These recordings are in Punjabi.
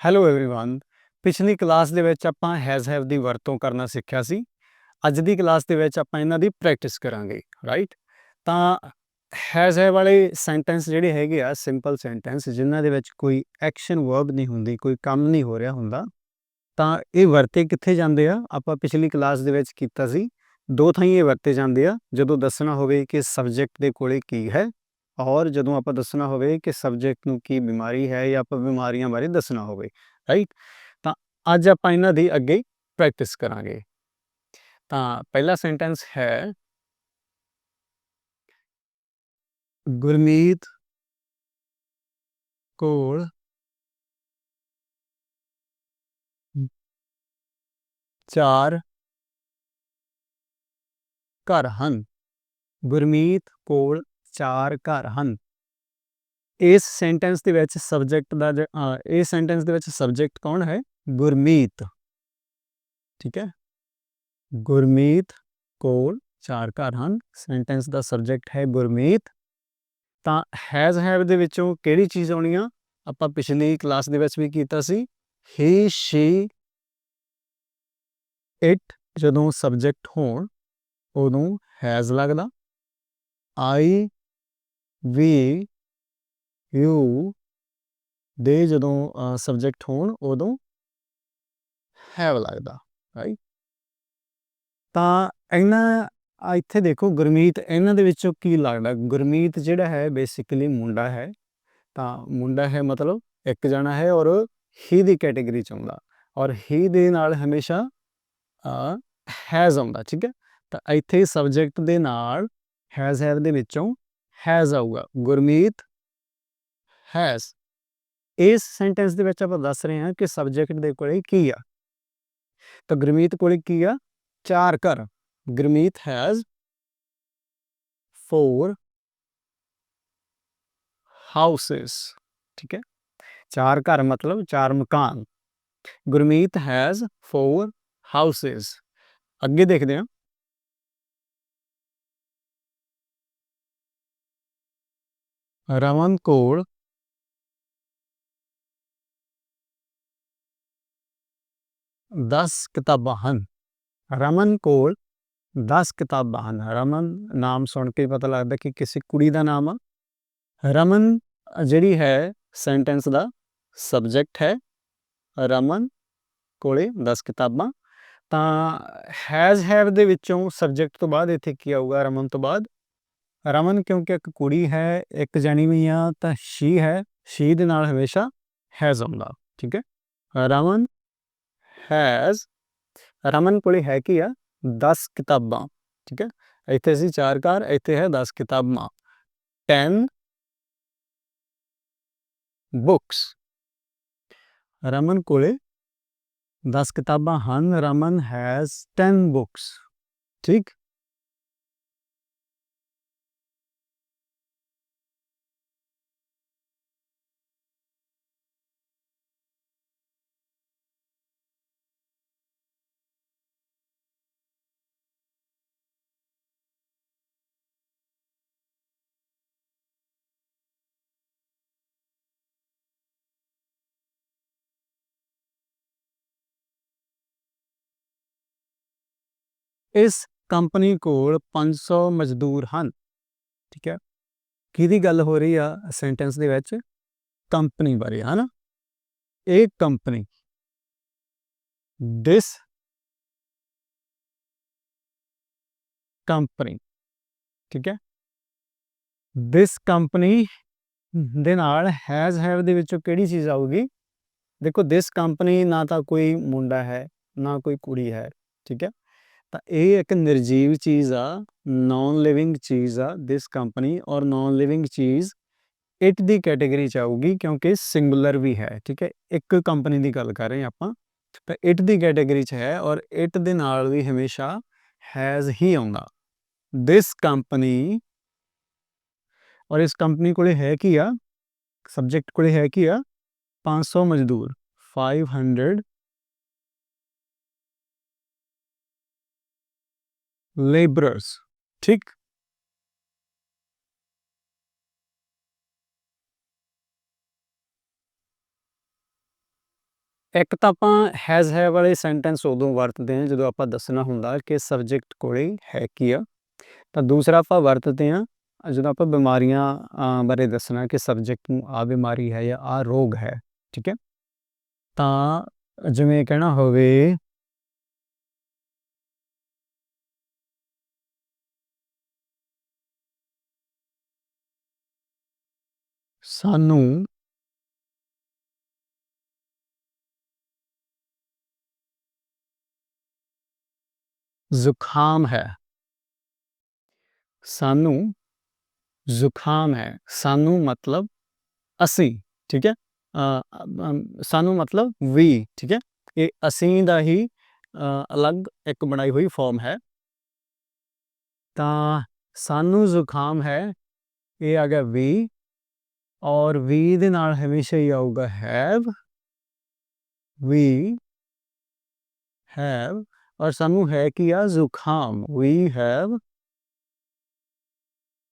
ਹੈਲੋ एवरीवन ਪਿਛਲੀ ਕਲਾਸ ਦੇ ਵਿੱਚ ਆਪਾਂ ਹੈਜ਼ ਹੈਵ ਦੀ ਵਰਤੋਂ ਕਰਨਾ ਸਿੱਖਿਆ ਸੀ ਅੱਜ ਦੀ ਕਲਾਸ ਦੇ ਵਿੱਚ ਆਪਾਂ ਇਹਨਾਂ ਦੀ ਪ੍ਰੈਕਟਿਸ ਕਰਾਂਗੇ ਰਾਈਟ ਤਾਂ ਹੈਜ਼ ਹੈਵ ਵਾਲੇ ਸੈਂਟੈਂਸ ਜਿਹੜੇ ਹੈਗੇ ਆ ਸਿੰਪਲ ਸੈਂਟੈਂਸ ਜਿਨ੍ਹਾਂ ਦੇ ਵਿੱਚ ਕੋਈ ਐਕਸ਼ਨ ਵਰਬ ਨਹੀਂ ਹੁੰਦੀ ਕੋਈ ਕੰਮ ਨਹੀਂ ਹੋ ਰਿਹਾ ਹੁੰਦਾ ਤਾਂ ਇਹ ਵਰਤੇ ਕਿੱਥੇ ਜਾਂਦੇ ਆ ਆਪਾਂ ਪਿਛਲੀ ਕਲਾਸ ਦੇ ਵਿੱਚ ਕੀਤਾ ਸੀ ਦੋ ਥਾਈਂ ਇਹ ਵਰਤੇ ਜਾਂਦੇ ਆ ਜਦੋਂ ਦੱਸਣਾ ਹੋਵੇ ਕਿ ਸਬਜੈਕਟ ਦੇ ਕੋਲੇ ਕੀ ਹੈ ਔਰ ਜਦੋਂ ਆਪਾਂ ਦੱਸਣਾ ਹੋਵੇ ਕਿ ਸਬਜੈਕਟ ਨੂੰ ਕੀ ਬਿਮਾਰੀ ਹੈ ਜਾਂ ਆਪਾਂ ਬਿਮਾਰੀਆਂ ਬਾਰੇ ਦੱਸਣਾ ਹੋਵੇ ਰਾਈਟ ਤਾਂ ਅੱਜ ਆਪਾਂ ਇਹਨਾਂ ਦੀ ਅੱਗੇ ਪ੍ਰੈਕਟਿਸ ਕਰਾਂਗੇ। ਤਾਂ ਪਹਿਲਾ ਸੈਂਟੈਂਸ ਹੈ, ਗੁਰਮੀਤ ਕੋਲ ਚਾਰ ਘਰ ਹਨ। ਗੁਰਮੀਤ ਕੋਲ ਚਾਰ ਘਰ ਹਨ। ਇਸ ਸੈਂਟੈਂਸ ਦੇ ਵਿੱਚ ਸਬਜੈਕਟ ਦਾ ਜ- ਇਸ ਸੈਂਟੈਂਸ ਦੇ ਵਿੱਚ ਸਬਜੈਕਟ ਕੌਣ ਹੈ? ਗੁਰਮੀਤ। ਠੀਕ ਹੈ? ਗੁਰਮੀਤ ਕੋਲ ਚਾਰ ਘਰ ਹਨ। ਸੈਂਟੈਂਸ ਦਾ ਸਬਜੈਕਟ ਹੈ ਗੁਰਮੀਤ। ਤਾਂ ਹੈਜ਼ ਹੈਵ ਦੇ ਵਿੱਚੋਂ ਕਿਹੜੀ ਚੀਜ਼ ਆਉਣੀ ਆ? ਆਪਾਂ ਪਿਛਲੀ ਕਲਾਸ ਦੇ ਵਿੱਚ ਵੀ ਕੀਤਾ ਸੀ। ਹੀ ਸ਼ੀ ਇਟ ਜਦੋਂ ਸਬਜੈਕਟ ਹੋਣ, ਉਦੋਂ ਹੈਜ਼ ਲੱਗਦਾ। ਆਈ ਵੀ ਯੂ ਦੇ ਜਦੋਂ ਸਬਜੈਕਟ ਹੋਣ ਉਦੋਂ ਹੈਵ ਲੱਗਦਾ ਰਾਈਟ ਤਾਂ ਇਹਨਾਂ ਇੱਥੇ ਦੇਖੋ ਗੁਰਮੀਤ, ਇਹਨਾਂ ਦੇ ਵਿੱਚੋਂ ਕੀ ਲੱਗਦਾ? ਗੁਰਮੀਤ ਜਿਹੜਾ ਹੈ ਬੇਸਿਕਲੀ ਮੁੰਡਾ ਹੈ। ਤਾਂ ਮੁੰਡਾ ਹੈ ਮਤਲਬ ਇੱਕ ਜਣਾ ਹੈ ਔਰ ਹੀ ਦੀ ਕੈਟਾਗਰੀ ਚ ਆਉਂਦਾ। ਔਰ ਹੀ ਦੇ ਨਾਲ ਹਮੇਸ਼ਾ ਹੈਜ਼ ਆਉਂਦਾ, ਠੀਕ ਹੈ? ਤਾਂ ਇੱਥੇ ਸਬਜੈਕਟ ਦੇ ਨਾਲ ਹੈਜ਼ ਹੈਵ ਦੇ ਵਿੱਚੋਂ ਹੈਜ਼ ਆਊਗਾ ਗੁਰਮੀਤ ਹੈਜ਼ ਇਸ ਸੈਂਟੈਂਸ ਦੇ ਵਿੱਚ ਆਪਾਂ ਦੱਸ ਰਹੇ ਹਾਂ ਕਿ ਸਬਜੈਕਟ ਦੇ ਕੋਲੇ ਕੀ ਆ ਤਾਂ ਗੁਰਮੀਤ ਕੋਲੇ ਕੀ ਆ ਚਾਰ ਘਰ ਗੁਰਮੀਤ ਹੈਜ਼ ਫੋਰ ਹਾਊਸਸ ਠੀਕ ਹੈ ਚਾਰ ਘਰ ਮਤਲਬ ਚਾਰ ਮਕਾਨ ਗੁਰਮੀਤ ਹੈਜ਼ ਫੋਰ ਹਾਊਸਸ ਅੱਗੇ ਦੇਖਦੇ ਹਾਂ ਰਮਨ ਕੋਲ ਦਸ ਕਿਤਾਬਾਂ ਹਨ। ਰਮਨ ਕੋਲ 10 ਕਿਤਾਬਾਂ ਹਨ। ਰਮਨ ਨਾਮ ਸੁਣ ਕੇ ਪਤਾ ਲੱਗਦਾ ਕਿ ਕਿਸੇ ਕੁੜੀ ਦਾ ਨਾਮ ਆ। ਰਮਨ ਜਿਹੜੀ ਹੈ ਸੈਂਟੈਂਸ ਦਾ ਸਬਜੈਕਟ ਹੈ। ਰਮਨ ਕੋਲੇ 10 ਕਿਤਾਬਾਂ। ਤਾਂ ਹੈਜ਼ ਹੈਵ ਦੇ ਵਿੱਚੋਂ ਸਬਜੈਕਟ ਤੋਂ ਬਾਅਦ ਇੱਥੇ ਕੀ ਆਊਗਾ? ਰਮਨ ਤੋਂ ਬਾਅਦ ਰਮਨ ਕਿਉਂਕਿ ਇੱਕ ਕੁੜੀ ਹੈ ਇੱਕ ਜਣੀ ਵੀ ਆ ਤਾਂ ਸ਼ੀ ਹੈ ਸ਼ੀ ਦੇ ਨਾਲ ਹਮੇਸ਼ਾ ਹੈਜ਼ ਆਉਂਦਾ ਠੀਕ ਹੈ ਰਮਨ ਹੈਜ਼ ਰਮਨ ਕੋਲੇ ਹੈ ਕੀ ਆ 10 ਕਿਤਾਬਾਂ ਠੀਕ ਹੈ ਇੱਥੇ ਸੀ 4 ਕਾਰ ਇੱਥੇ ਹੈ 10 ਕਿਤਾਬਾਂ 10 ਬੁక్స్ ਰਮਨ ਕੋਲੇ 10 ਕਿਤਾਬਾਂ ਹਨ ਰਮਨ ਹੈਜ਼ 10 ਬੁక్స్ ਠੀਕ ਇਸ ਕੰਪਨੀ ਕੋਲ 500 ਮਜ਼ਦੂਰ ਹਨ। ਠੀਕ ਹੈ। ਕਿਹਦੀ ਗੱਲ ਹੋ ਰਹੀ ਆ ਸੈਂਟੈਂਸ ਦੇ ਵਿੱਚ? ਕੰਪਨੀ ਬਾਰੇ, ਹਨਾ? ਇਹ ਕੰਪਨੀ ਦਿਸ ਕੰਪਨੀ, ਠੀਕ ਹੈ? ਦਿਸ ਕੰਪਨੀ ਦੇ ਨਾਲ ਹੈਜ਼ ਹੈਵ ਦੇ ਵਿੱਚੋਂ ਕਿਹੜੀ ਚੀਜ਼ ਆਊਗੀ? ਦੇਖੋ ਦਿਸ ਕੰਪਨੀ ਨਾ ਤਾਂ ਕੋਈ ਮੁੰਡਾ ਹੈ, ਨਾ ਕੋਈ ਕੁੜੀ ਹੈ, ਠੀਕ ਹੈ? ਤਾਂ ਇਹ ਇੱਕ ਨਿਰਜੀਵ ਚੀਜ਼ ਆ ਨਾਨ ਲਿਵਿੰਗ ਚੀਜ਼ ਆ ਦਿਸ ਕੰਪਨੀ ਔਰ ਨਾਨ ਲਿਵਿੰਗ ਚੀਜ਼ ਇਟ ਦੀ ਕੈਟਾਗਰੀ ਚ ਆਊਗੀ ਕਿਉਂਕਿ ਸਿੰਗੂਲਰ ਵੀ ਹੈ, ਠੀਕ ਹੈ, ਇੱਕ ਕੰਪਨੀ ਦੀ ਗੱਲ ਕਰ ਰਹੇ ਆਪਾਂ, ਤਾਂ ਇਟ ਦੀ ਕੈਟਾਗਰੀ ਚ ਹੈ ਔਰ ਇਟ ਦੇ ਨਾਲ ਵੀ ਹਮੇਸ਼ਾ ਹੈਜ਼ ਹੀ ਆਉਂਦਾ। ਦਿਸ ਕੰਪਨੀ ਔਰ ਇਸ ਕੰਪਨੀ ਕੋਲੇ ਹੈ ਕੀ ਆ? ਸਬਜੈਕਟ ਕੋਲੇ ਹੈ ਕੀ ਆ? 500 ਮਜ਼ਦੂਰ 500 laborers. ਠੀਕ ਇੱਕ ਤਾਂ ਆਪਾਂ ਹੈਜ਼ ਹੈ ਵਾਲੇ ਸੈਂਟੈਂਸ ਉਦੋਂ ਵਰਤਦੇ ਹਾਂ ਜਦੋਂ ਆਪਾਂ ਦੱਸਣਾ ਹੁੰਦਾ ਕਿ ਸਬਜੈਕਟ ਕੋਲੇ ਹੈ ਕੀ ਆ। ਤਾਂ ਦੂਸਰਾ ਆਪਾਂ ਵਰਤਦੇ ਹਾਂ ਜਦੋਂ ਆਪਾਂ ਬਿਮਾਰੀਆਂ ਬਾਰੇ ਦੱਸਣਾ ਕਿ ਸਬਜੈਕਟ ਨੂੰ ਆ ਬਿਮਾਰੀ ਹੈ ਜਾਂ ਆ ਰੋਗ ਹੈ, ਠੀਕ ਹੈ। ਤਾਂ ਜਿਵੇਂ ਕਹਿਣਾ ਹੋਵੇ ਸਾਨੂੰ ਜ਼ੁਕਾਮ ਹੈ। ਸਾਨੂੰ ਜ਼ੁਕਾਮ ਹੈ। ਸਾਨੂੰ ਮਤਲਬ ਅਸੀਂ, ਠੀਕ ਹੈ? ਸਾਨੂੰ ਮਤਲਬ ਵੀ ਠੀਕ ਹੈ? ਇਹ ਅਸੀਂ ਦਾ ਹੀ ਅਲੱਗ ਇੱਕ ਬਣਾਈ ਹੋਈ ਫਾਰਮ ਹੈ। ਤਾਂ ਸਾਨੂੰ ਜ਼ੁਕਾਮ ਹੈ, ਇਹ ਆ ਗਿਆ ਵੀ ਔਰ ਵੀ ਦੇ ਨਾਲ ਹਮੇਸ਼ਾ ਹੀ ਆਊਗਾ ਹੈਵ ਵੀ ਹੈਵ ਔਰ ਸਾਨੂੰ ਹੈ ਕੀ ਆ, ਜ਼ੁਕਾਮ ਵੀ ਹੈਵ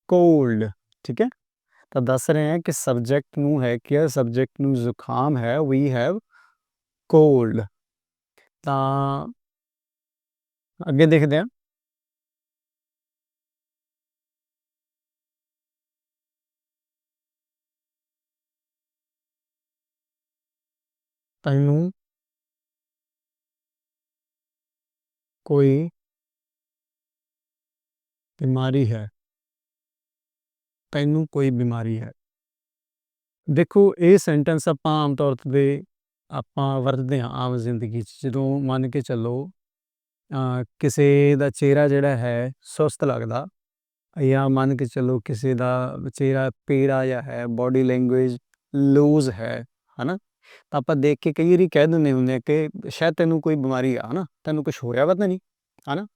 ਕੋਲਡ ਠੀਕ ਹੈ? ਤਾਂ ਦੱਸ ਰਹੇ ਹਾਂ ਕਿ ਸਬਜੈਕਟ ਨੂੰ ਹੈ ਕਿ ਸਬਜੈਕਟ ਨੂੰ ਜ਼ੁਕਾਮ ਹੈ ਵੀ ਹੈਵ ਕੋਲਡ ਤਾਂ ਅੱਗੇ ਦੇਖਦੇ ਹਾਂ। ਤੈਨੂੰ ਕੋਈ ਬਿਮਾਰੀ ਹੈ। ਤੈਨੂੰ ਕੋਈ ਬਿਮਾਰੀ ਹੈ। ਦੇਖੋ, ਇਹ ਸੈਂਟੈਂਸ ਆਪਾਂ ਆਮ ਤੌਰ ਤੇ ਆਪਾਂ ਵਰਤਦੇ ਹਾਂ ਆਮ ਜ਼ਿੰਦਗੀ 'ਚ। ਜਦੋਂ ਮੰਨ ਕੇ ਚੱਲੋ ਕਿਸੇ ਦਾ ਚਿਹਰਾ ਜਿਹੜਾ ਹੈ ਸੁਸਤ ਲੱਗਦਾ ਜਾਂ ਮੰਨ ਕੇ ਚੱਲੋ ਕਿਸੇ ਦਾ ਚਿਹਰਾ ਪੀੜਾ ਜਾਂ ਹੈ ਬਾਡੀ ਲੈਂਗੁਏਜ ਲੂਜ਼ ਹੈ, ਹਨਾ? ਤਾਂ ਆਪਾਂ ਦੇਖ ਕੇ ਕਈ ਵਾਰੀ ਕਹਿ ਦਿੰਦੇ ਹੁੰਦੇ ਆ ਕਿ ਸ਼ਾਇਦ ਤੈਨੂੰ ਕੋਈ ਬਿਮਾਰੀ ਆ ਹਨਾ ਤੈਨੂੰ ਕੁਝ ਹੋਇਆ ਵਾ ਤਾਂ ਨਹੀਂ, ਹਨਾ?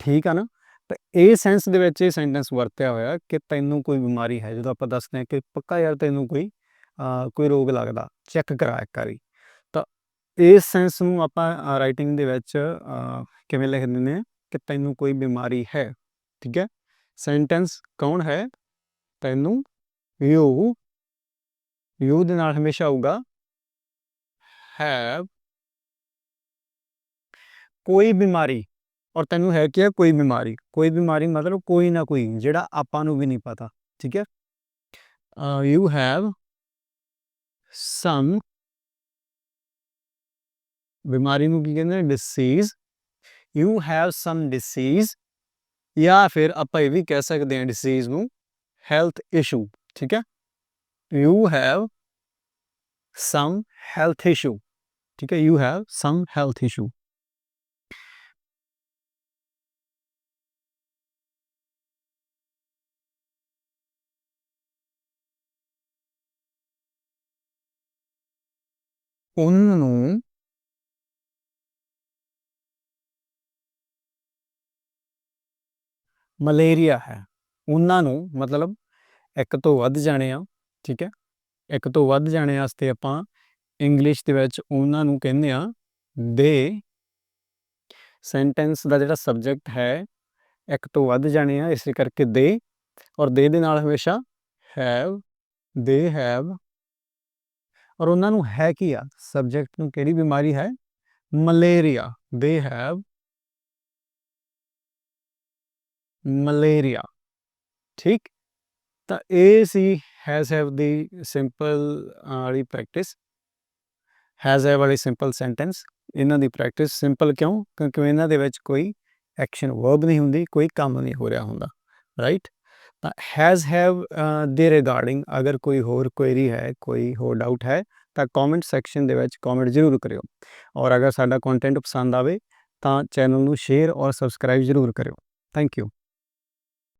ਠੀਕ ਆ ਨਾ? ਤਾਂ ਇਹ ਸੈਂਸ ਦੇ ਵਿੱਚ ਇਹ ਸੈਂਟੈਂਸ ਵਰਤਿਆ ਹੋਇਆ ਕਿ ਤੈਨੂੰ ਕੋਈ ਬਿਮਾਰੀ ਹੈ, ਜਦੋਂ ਆਪਾਂ ਦੱਸਦੇ ਹਾਂ ਕਿ ਪੱਕਾ ਯਾਰ ਤੈਨੂੰ ਕੋਈ ਕੋਈ ਰੋਗ ਲੱਗਦਾ ਚੈੱਕ ਕਰਾ ਇੱਕ ਵਾਰੀ। ਤਾਂ ਇਸ ਸੈਂਸ ਨੂੰ ਆਪਾਂ ਰਾਈਟਿੰਗ ਦੇ ਵਿੱਚ ਕਿਵੇਂ ਲਿਖ ਦਿੰਦੇ ਆ ਕਿ ਤੈਨੂੰ ਕੋਈ ਬਿਮਾਰੀ ਹੈ, ਠੀਕ ਹੈ? ਸੈਂਟੈਂਸ ਕੌਣ ਹੈ? ਤੈਨੂੰ, ਯੂ। ਯੂ ਦੇ ਨਾਲ ਹਮੇਸ਼ਾ ਆਊਗਾ ਹੈਵ ਕੋਈ ਬਿਮਾਰੀ ਔਰ ਤੈਨੂੰ ਹੈ ਕਿ ਕੋਈ ਬਿਮਾਰੀ ਕੋਈ ਬਿਮਾਰੀ ਮਤਲਬ ਕੋਈ ਨਾ ਕੋਈ ਜਿਹੜਾ ਆਪਾਂ ਨੂੰ ਵੀ ਨਹੀਂ ਪਤਾ ਠੀਕ ਹੈ? ਯੂ ਹੈਵ ਸਮ ਬਿਮਾਰੀ ਨੂੰ ਕੀ ਕਹਿੰਦੇ ਨੇ? Disease you have some disease ਜਾਂ ਫਿਰ ਆਪਾਂ ਇਹ ਵੀ ਕਹਿ ਸਕਦੇ ਹਾਂ ਡਿਸੀਜ਼ ਨੂੰ ਹੈਲਥ ਇਸ਼ੂ ਠੀਕ ਹੈ? You have some health issue ਠੀਕ ਹੈ you have some health issue ਉਹਨਾਂ ਨੂੰ ਮਲੇਰੀਆ ਹੈ। ਉਹਨਾਂ ਨੂੰ ਮਤਲਬ ਇੱਕ ਤੋਂ ਵੱਧ ਜਾਣੇ ਆ, ਠੀਕ ਹੈ, ਇੱਕ ਤੋਂ ਵੱਧ ਜਾਣੇ ਵਾਸਤੇ ਆਪਾਂ ਇੰਗਲਿਸ਼ ਦੇ ਵਿੱਚ ਉਹਨਾਂ ਨੂੰ ਕਹਿੰਦੇ ਆ, ਦੇ ਸੈਂਟੈਂਸ ਦਾ ਜਿਹੜਾ ਸਬਜੈਕਟ ਹੈ, ਇੱਕ ਤੋਂ ਵੱਧ ਜਾਣੇ ਆ, ਇਸੇ ਕਰਕੇ ਦੇ ਔਰ ਦੇ ਦੇ ਨਾਲ ਹਮੇਸ਼ਾ ਹੈਵ ਦੇ ਹੈਵ ਔਰ ਉਹਨਾਂ ਨੂੰ ਹੈ ਕੀ ਆ? ਸਬਜੈਕਟ ਨੂੰ ਕਿਹੜੀ ਬਿਮਾਰੀ ਹੈ? ਮਲੇਰੀਆ ਦੇ ਹੈਵ ਮਲੇਰੀਆ ਠੀਕ? ਤਾਂ ਇਹ ਸੀ ਹੈਜ਼ ਹੈਵ ਦੀ ਸਿੰਪਲ ਵਾਲੀ ਪ੍ਰੈਕਟਿਸ ਹੈਜ਼ ਹੈਵ ਵਾਲੀ ਸਿੰਪਲ ਸੈਂਟੈਂਸ ਇਹਨਾਂ ਦੀ ਪ੍ਰੈਕਟਿਸ ਸਿੰਪਲ ਕਿਉਂ? ਕਿਉਂਕਿ ਇਹਨਾਂ ਦੇ ਵਿੱਚ ਕੋਈ ਐਕਸ਼ਨ ਵਰਬ ਨਹੀਂ ਹੁੰਦੀ, ਕੋਈ ਕੰਮ ਨਹੀਂ ਹੋ ਰਿਹਾ ਹੁੰਦਾ ਰਾਈਟ ਤਾਂ ਹੈਜ਼ ਹੈਵ ਦੇ ਰਿਗਾਰਡਿੰਗ ਅਗਰ ਕੋਈ ਹੋਰ ਕੁਐਰੀ ਹੈ, ਕੋਈ ਹੋਰ ਡਾਊਟ ਹੈ, ਤਾਂ ਕਮੈਂਟ ਸੈਕਸ਼ਨ ਦੇ ਵਿੱਚ ਕਮੈਂਟ ਜ਼ਰੂਰ ਕਰਿਓ। ਔਰ ਅਗਰ ਸਾਡਾ ਕੰਟੈਂਟ ਪਸੰਦ ਆਵੇ, ਤਾਂ ਚੈਨਲ ਨੂੰ ਸ਼ੇਅਰ ਔਰ ਸਬਸਕ੍ਰਾਈਬ ਜ਼ਰੂਰ ਕਰਿਓ। Thank you